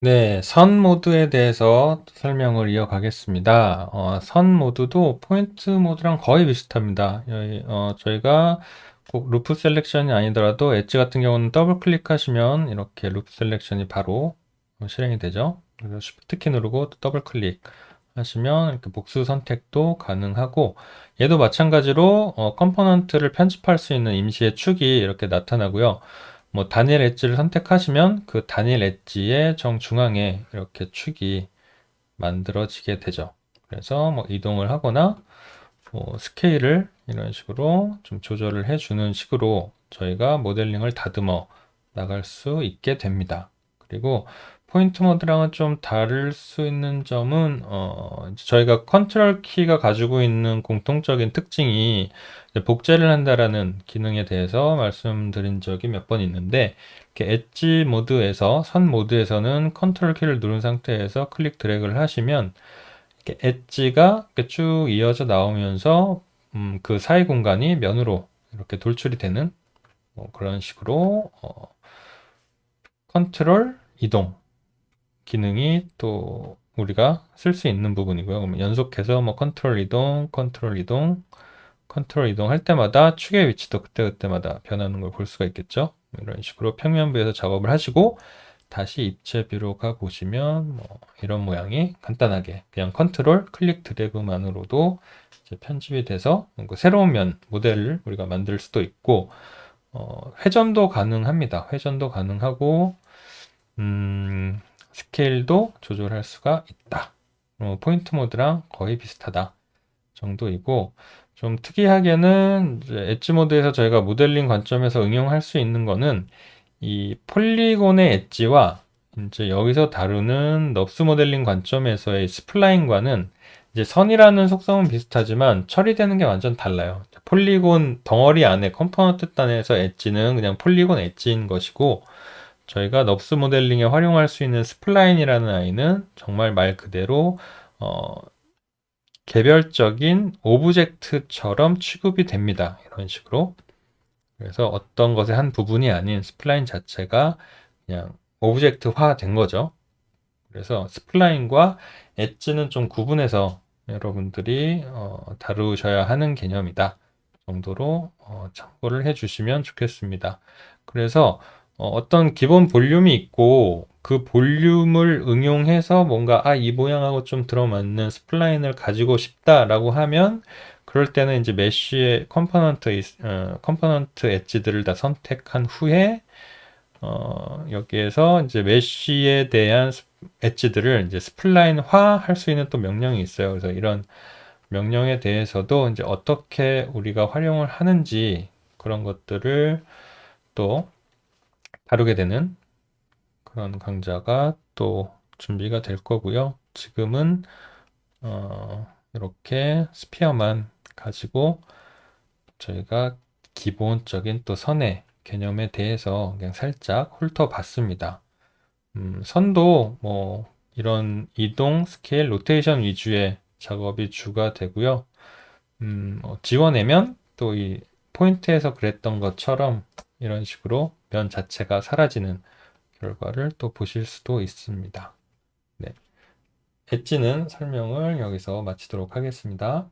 네, 선 모드에 대해서 설명을 이어가겠습니다. 어, 선 모드도 포인트 모드랑 거의 비슷합니다. 어, 저희가 꼭 루프 셀렉션이 아니더라도 엣지 같은 경우는 더블 클릭하시면 이렇게 루프 셀렉션이 바로 실행이 되죠. 그래서 Shift 키 누르고 더블 클릭 하시면 이렇게 복수 선택도 가능하고 얘도 마찬가지로 어, 컴포넌트를 편집할 수 있는 임시의 축이 이렇게 나타나고요. 뭐 단일 엣지를 선택하시면 그 단일 엣지의 정중앙에 이렇게 축이 만들어지게 되죠. 그래서 뭐 이동을 하거나 뭐 스케일을 이런 식으로 좀 조절을 해주는 식으로 저희가 모델링을 다듬어 나갈 수 있게 됩니다. 그리고 포인트 모드랑은 좀 다를 수 있는 점은 어, 저희가 컨트롤 키가 가지고 있는 공통적인 특징이 복제를 한다라는 기능에 대해서 말씀드린 적이 몇 번 있는데 이렇게 엣지 모드에서 선 모드에서는 컨트롤 키를 누른 상태에서 클릭 드래그를 하시면 이렇게 엣지가 이렇게 쭉 이어져 나오면서 음, 그 사이 공간이 면으로 이렇게 돌출이 되는 뭐 그런 식으로 어, 컨트롤 이동 기능이 또 우리가 쓸 수 있는 부분이고요. 그러면 연속해서 뭐 컨트롤 이동, 컨트롤 이동, 컨트롤 이동 할 때마다 축의 위치도 그때그때마다 변하는 걸 볼 수가 있겠죠. 이런 식으로 평면부에서 작업을 하시고 다시 입체 뷰로 가 보시면 뭐 이런 모양이 간단하게 그냥 컨트롤 클릭 드래그만으로도 편집이 돼서 그 새로운 면 모델을 우리가 만들 수도 있고 어, 회전도 가능합니다. 회전도 가능하고 음, 스케일도 조절할 수가 있다. 어, 포인트 모드랑 거의 비슷하다 정도이고 좀 특이하게는 엣지 모드에서 저희가 모델링 관점에서 응용할 수 있는 거는 이 폴리곤의 엣지와 이제 여기서 다루는 넙스 모델링 관점에서의 스플라인과는 이제 선이라는 속성은 비슷하지만 처리되는 게 완전 달라요. 폴리곤 덩어리 안에 컴포넌트 단에서 엣지는 그냥 폴리곤 엣지인 것이고 저희가 넙스 모델링에 활용할 수 있는 스플라인이라는 아이는 정말 말 그대로 어, 개별적인 오브젝트처럼 취급이 됩니다. 이런 식으로. 그래서 어떤 것의 한 부분이 아닌 스플라인 자체가 그냥 오브젝트화 된 거죠. 그래서 스플라인과 엣지는 좀 구분해서 여러분들이 어, 다루셔야 하는 개념이다 정도로 어, 참고를 해주시면 좋겠습니다. 그래서 어, 떤 기본 볼륨이 있고 그 볼륨을 응용해서 뭔가 아 이 모양하고 좀 들어맞는 스플라인을 가지고 싶다라고 하면 그럴 때는 이제 메쉬의 컴포넌트 어, 컴포넌트 엣지들을 다 선택한 후에 어, 여기에서 이제 메쉬에 대한 엣지들을 이제 스플라인화 할 수 있는 또 명령이 있어요. 그래서 이런 명령에 대해서도 이제 어떻게 우리가 활용을 하는지 그런 것들을 또 다루게 되는 그런 강좌가 또 준비가 될 거고요. 지금은 어, 이렇게 스피어만 가지고 저희가 기본적인 또 선의 개념에 대해서 그냥 살짝 훑어봤습니다. 음, 선도 뭐 이런 이동, 스케일, 로테이션 위주의 작업이 주가 되고요. 음, 어, 지워내면 또 이 포인트에서 그랬던 것처럼 이런 식으로 면 자체가 사라지는 결과를 또 보실 수도 있습니다. 네. 엣지는 설명을 여기서 마치도록 하겠습니다.